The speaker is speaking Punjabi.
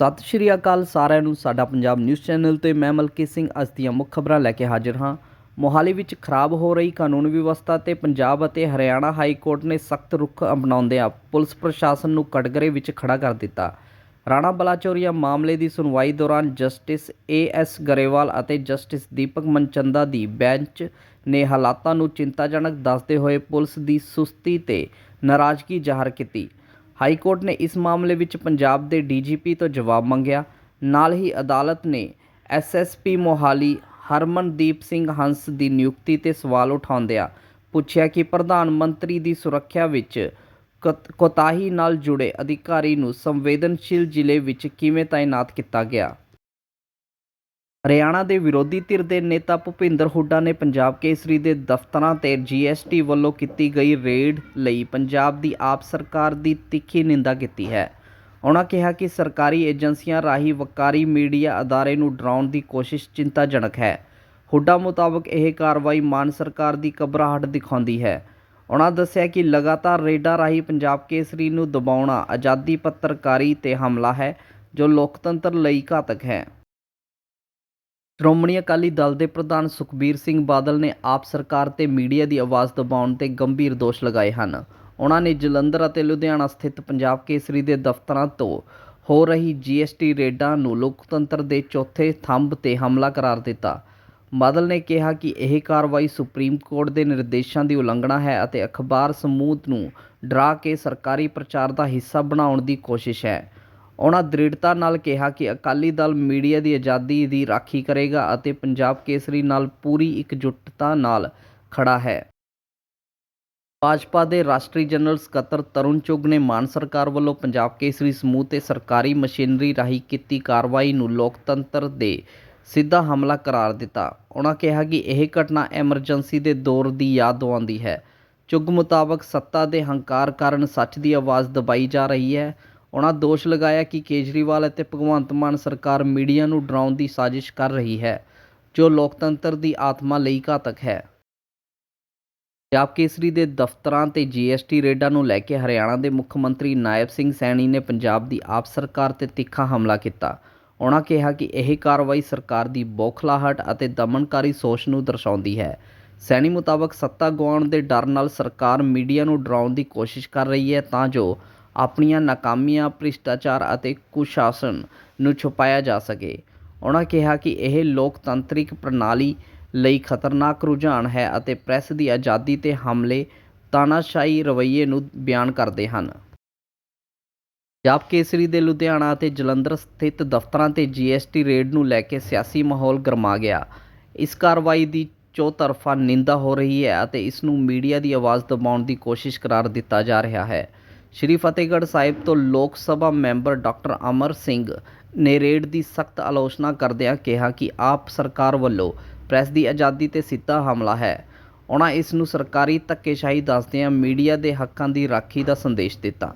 ਸਤਿ ਸ਼੍ਰੀ ਅਕਾਲ ਸਾਰਿਆਂ ਨੂੰ, ਸਾਡਾ ਪੰਜਾਬ ਨਿਊਜ਼ ਚੈਨਲ ਤੇ ਮੈਂ ਮਲਕੀ ਸਿੰਘ ਅੱਜ ਦੀਆਂ ਮੁੱਖ ਖਬਰਾਂ ਲੈ ਕੇ ਹਾਜ਼ਰ ਹਾਂ। ਮੋਹਾਲੀ ਵਿੱਚ ਖਰਾਬ ਹੋ ਰਹੀ ਕਾਨੂੰਨ ਵਿਵਸਥਾ ਤੇ ਪੰਜਾਬ ਅਤੇ ਹਰਿਆਣਾ ਹਾਈ ਕੋਰਟ ਨੇ ਸਖਤ ਰੁਖ ਅਪਣਾਉਂਦਿਆਂ ਪੁਲਿਸ ਪ੍ਰਸ਼ਾਸਨ ਨੂੰ ਕਟਗਰੇ ਵਿੱਚ ਖੜਾ ਕਰ ਦਿੱਤਾ। ਰਾਣਾ ਬਲਾਚੌਰੀਆ ਮਾਮਲੇ ਦੀ ਸੁਣਵਾਈ ਦੌਰਾਨ ਜਸਟਿਸ ਏ ਐਸ ਗਰੇਵਾਲ ਅਤੇ ਜਸਟਿਸ ਦੀਪਕ ਮਨਚੰਦਾ ਦੀ ਬੈਂਚ ਨੇ ਹਾਲਾਤਾਂ ਨੂੰ ਚਿੰਤਾਜਨਕ ਦੱਸਦੇ ਹੋਏ ਪੁਲਿਸ ਦੀ ਸੁਸਤੀ ਤੇ ਨਾਰਾਜ਼ਗੀ ਜ਼ਾਹਰ ਕੀਤੀ। ਹਾਈ ਕੋਰਟ ਨੇ ਇਸ ਮਾਮਲੇ ਵਿੱਚ ਪੰਜਾਬ ਦੇ ਡੀਜੀਪੀ ਤੋਂ ਜਵਾਬ ਮੰਗਿਆ। ਨਾਲ ਹੀ ਅਦਾਲਤ ਨੇ ਐਸਐਸਪੀ ਮੋਹਾਲੀ ਹਰਮਨਦੀਪ ਸਿੰਘ ਹੰਸ ਦੀ ਨਿਯੁਕਤੀ ਤੇ ਸਵਾਲ ਉਠਾਉਂਦਿਆਂ ਪੁੱਛਿਆ ਕਿ ਪ੍ਰਧਾਨ ਮੰਤਰੀ ਦੀ ਸੁਰੱਖਿਆ ਵਿੱਚ ਕਤ- ਕੋਤਾਹੀ ਨਾਲ ਜੁੜੇ ਅਧਿਕਾਰੀ ਨੂੰ ਸੰਵੇਦਨਸ਼ੀਲ ਜ਼ਿਲ੍ਹੇ ਵਿੱਚ ਕਿਵੇਂ ਤਾਇਨਾਤ ਕੀਤਾ ਗਿਆ। ਹਰਿਆਣਾ ਦੇ ਵਿਰੋਧੀ ਧਿਰ ਦੇ ਨੇਤਾ ਭੁਪਿੰਦਰ ਹੁੱਡਾ ਨੇ ਪੰਜਾਬ ਕੇਸਰੀ ਦੇ ਦਫ਼ਤਰਾਂ ਤੇ ਜੀਐਸਟੀ ਵੱਲੋਂ ਕੀਤੀ ਗਈ ਰੇਡ ਲਈ ਪੰਜਾਬ ਦੀ ਆਪ ਸਰਕਾਰ ਦੀ ਤਿੱਖੀ ਨਿੰਦਾ ਕੀਤੀ ਹੈ। ਉਹਨਾਂ ਕਿਹਾ ਕਿ ਸਰਕਾਰੀ ਏਜੰਸੀਆਂ ਰਾਹੀਂ ਵਕਾਰੀ ਮੀਡੀਆ ਅਦਾਰੇ ਨੂੰ ਡਰਾਉਣ ਦੀ ਕੋਸ਼ਿਸ਼ ਚਿੰਤਾਜਨਕ ਹੈ। ਹੁੱਡਾ ਮੁਤਾਬਕ ਇਹ ਕਾਰਵਾਈ ਮਾਨ ਸਰਕਾਰ ਦੀ ਘਬਰਾਹਟ ਦਿਖਾਉਂਦੀ ਹੈ। ਉਹਨਾਂ ਦੱਸਿਆ ਕਿ ਲਗਾਤਾਰ ਰੇਡਾਂ ਰਾਹੀਂ ਪੰਜਾਬ ਕੇਸਰੀ ਨੂੰ ਦਬਾਉਣਾ ਆਜ਼ਾਦੀ ਪੱਤਰਕਾਰੀ ਤੇ ਹਮਲਾ ਹੈ, ਜੋ ਲੋਕਤੰਤਰ ਲਈ ਘਾਤਕ ਹੈ। ਸ਼੍ਰੋਮਣੀ ਅਕਾਲੀ ਦਲ ਦੇ ਪ੍ਰਧਾਨ ਸੁਖਬੀਰ ਸਿੰਘ ਬਾਦਲ ਨੇ ਆਪ ਸਰਕਾਰ ਤੇ ਮੀਡੀਆ ਦੀ ਆਵਾਜ਼ ਦਬਾਉਣ ਤੇ ਗੰਭੀਰ ਦੋਸ਼ ਲਗਾਏ ਹਨ। ਉਹਨਾਂ ਨੇ ਜਲੰਧਰ ਅਤੇ ਲੁਧਿਆਣਾ ਸਥਿਤ ਪੰਜਾਬ ਕੇਸਰੀ ਦੇ ਦਫ਼ਤਰਾਂ ਤੋਂ ਹੋ ਰਹੀ ਜੀਐਸਟੀ ਰੇਡਾਂ ਨੂੰ ਲੋਕਤੰਤਰ ਦੇ ਚੌਥੇ ਥੰਬ ਤੇ ਹਮਲਾ ਕਰਾਰ ਦਿੱਤਾ। ਬਾਦਲ ਨੇ ਕਿਹਾ ਕਿ ਇਹ ਕਾਰਵਾਈ ਸੁਪਰੀਮ ਕੋਰਟ ਦੇ ਨਿਰਦੇਸ਼ਾਂ ਦੀ ਉਲੰਘਣਾ ਹੈ ਅਤੇ ਅਖਬਾਰ ਸਮੂਹ ਨੂੰ ਡਰਾ ਕੇ ਸਰਕਾਰੀ ਪ੍ਰਚਾਰ ਦਾ ਹਿੱਸਾ ਬਣਾਉਣ ਦੀ ਕੋਸ਼ਿਸ਼ ਹੈ। ਉਹਨਾਂ ਦ੍ਰਿੜਤਾ ਨਾਲ ਕਿਹਾ ਕਿ ਅਕਾਲੀ ਦਲ ਮੀਡੀਆ ਦੀ ਆਜ਼ਾਦੀ ਦੀ ਰਾਖੀ ਕਰੇਗਾ ਅਤੇ ਪੰਜਾਬ ਕੇਸਰੀ ਨਾਲ ਪੂਰੀ ਇਕਜੁੱਟਤਾ ਨਾਲ ਖੜ੍ਹਾ ਹੈ। ਭਾਜਪਾ ਦੇ ਰਾਸ਼ਟਰੀ ਜਨਰਲ ਸਕੱਤਰ ਤਰੁਣ ਚੁੱਗ ਨੇ ਮਾਨ ਸਰਕਾਰ ਵੱਲੋਂ ਪੰਜਾਬ ਕੇਸਰੀ ਸਮੂਹ ਤੇ ਸਰਕਾਰੀ ਮਸ਼ੀਨਰੀ ਰਾਹੀਂ ਕੀਤੀ ਕਾਰਵਾਈ ਨੂੰ ਲੋਕਤੰਤਰ ਦੇ ਸਿੱਧਾ ਹਮਲਾ ਕਰਾਰ ਦਿੱਤਾ। ਉਹਨਾਂ ਕਿਹਾ ਕਿ ਇਹ ਘਟਨਾ ਐਮਰਜੈਂਸੀ ਦੇ ਦੌਰ ਦੀ ਯਾਦ ਦਿਵਾਉਂਦੀ ਹੈ। ਚੁੱਗ ਮੁਤਾਬਕ ਸੱਤਾ ਦੇ ਹੰਕਾਰ ਕਾਰਨ ਸੱਚ ਦੀ ਆਵਾਜ਼ ਦਬਾਈ ਜਾ ਰਹੀ ਹੈ। ਉਹਨਾਂ ਦੋਸ਼ ਲਗਾਇਆ ਕਿ ਕੇਜਰੀਵਾਲ ਅਤੇ ਭਗਵੰਤ ਮਾਨ ਸਰਕਾਰ ਮੀਡੀਆ ਨੂੰ ਡਰਾਉਣ ਦੀ ਸਾਜ਼ਿਸ਼ ਕਰ ਰਹੀ ਹੈ, ਜੋ ਲੋਕਤੰਤਰ ਦੀ ਆਤਮਾ ਲਈ ਘਾਤਕ ਹੈ। ਪੰਜਾਬ ਕੇਸਰੀ ਦੇ ਦਫ਼ਤਰਾਂ ਤੇ ਜੀਐਸਟੀ ਰੇਡਾਂ ਨੂੰ ਲੈ ਕੇ ਹਰਿਆਣਾ ਦੇ ਮੁੱਖ ਮੰਤਰੀ ਨਾਇਬ ਸਿੰਘ ਸੈਣੀ ਨੇ ਪੰਜਾਬ ਦੀ ਆਪ ਸਰਕਾਰ ਤੇ ਤਿੱਖਾ ਹਮਲਾ ਕੀਤਾ। ਉਹਨਾਂ ਕਿਹਾ ਕਿ ਇਹ ਕਾਰਵਾਈ ਸਰਕਾਰ ਦੀ ਬੌਖਲਾਹਟ ਅਤੇ ਦਮਨਕਾਰੀ ਸੋਚ ਨੂੰ ਦਰਸਾਉਂਦੀ ਹੈ। ਸੈਣੀ ਮੁਤਾਬਕ ਸੱਤਾ ਗਵਾਉਣ ਦੇ ਡਰ ਨਾਲ ਸਰਕਾਰ ਮੀਡੀਆ ਨੂੰ ਡਰਾਉਣ ਦੀ ਕੋਸ਼ਿਸ਼ ਕਰ ਰਹੀ ਹੈ ਤਾਂ ਜੋ ਆਪਣੀਆਂ ਨਾਕਾਮੀਆਂ, ਭ੍ਰਿਸ਼ਟਾਚਾਰ ਅਤੇ ਕੁਸ਼ਾਸਨ ਨੂੰ ਛੁਪਾਇਆ ਜਾ ਸਕੇ। ਉਨ੍ਹਾਂ ਕਿਹਾ ਕਿ ਇਹ ਲੋਕਤੰਤਰਿਕ ਪ੍ਰਣਾਲੀ ਲਈ ਖਤਰਨਾਕ ਰੁਝਾਨ ਹੈ ਅਤੇ ਪ੍ਰੈਸ ਦੀ ਆਜ਼ਾਦੀ ਤੇ ਹਮਲੇ ਤਾਨਾਸ਼ਾਹੀ ਰਵੱਈਏ ਨੂੰ ਬਿਆਨ ਕਰਦੇ ਹਨ। ਪੰਜਾਬ ਕੇਸਰੀ ਦੇ ਲੁਧਿਆਣਾ ਅਤੇ ਜਲੰਧਰ ਸਥਿਤ ਦਫ਼ਤਰਾਂ ਤੇ ਜੀਐਸਟੀ ਰੇਡ ਨੂੰ ਲੈ ਕੇ ਸਿਆਸੀ ਮਾਹੌਲ ਗਰਮਾ ਗਿਆ। ਇਸ ਕਾਰਵਾਈ ਦੀ ਚੌਤਰਫਾ ਨਿੰਦਾ ਹੋ ਰਹੀ ਹੈ ਅਤੇ ਇਸ ਨੂੰ ਮੀਡੀਆ ਦੀ ਆਵਾਜ਼ ਦਬਾਉਣ ਦੀ ਕੋਸ਼ਿਸ਼ ਕਰਾਰ ਦਿੱਤਾ ਜਾ ਰਿਹਾ ਹੈ। ਸ਼੍ਰੀ ਫਤਿਹਗੜ੍ਹ ਸਾਹਿਬ ਤੋਂ ਲੋਕ ਸਭਾ ਮੈਂਬਰ ਡਾਕਟਰ ਅਮਰ ਸਿੰਘ ਨੇ ਰੇਡ ਦੀ ਸਖਤ ਆਲੋਚਨਾ ਕਰਦਿਆਂ ਕਿਹਾ ਕਿ ਆਪ ਸਰਕਾਰ ਵੱਲੋਂ ਪ੍ਰੈਸ ਦੀ ਆਜ਼ਾਦੀ ਤੇ ਸਿੱਧਾ ਹਮਲਾ ਹੈ। ਉਹਨਾਂ ਇਸ ਨੂੰ ਸਰਕਾਰੀ ਧੱਕੇਸ਼ਾਹੀ ਦੱਸਦਿਆਂ ਮੀਡੀਆ ਦੇ ਹੱਕਾਂ ਦੀ ਰਾਖੀ ਦਾ ਸੰਦੇਸ਼ ਦਿੱਤਾ।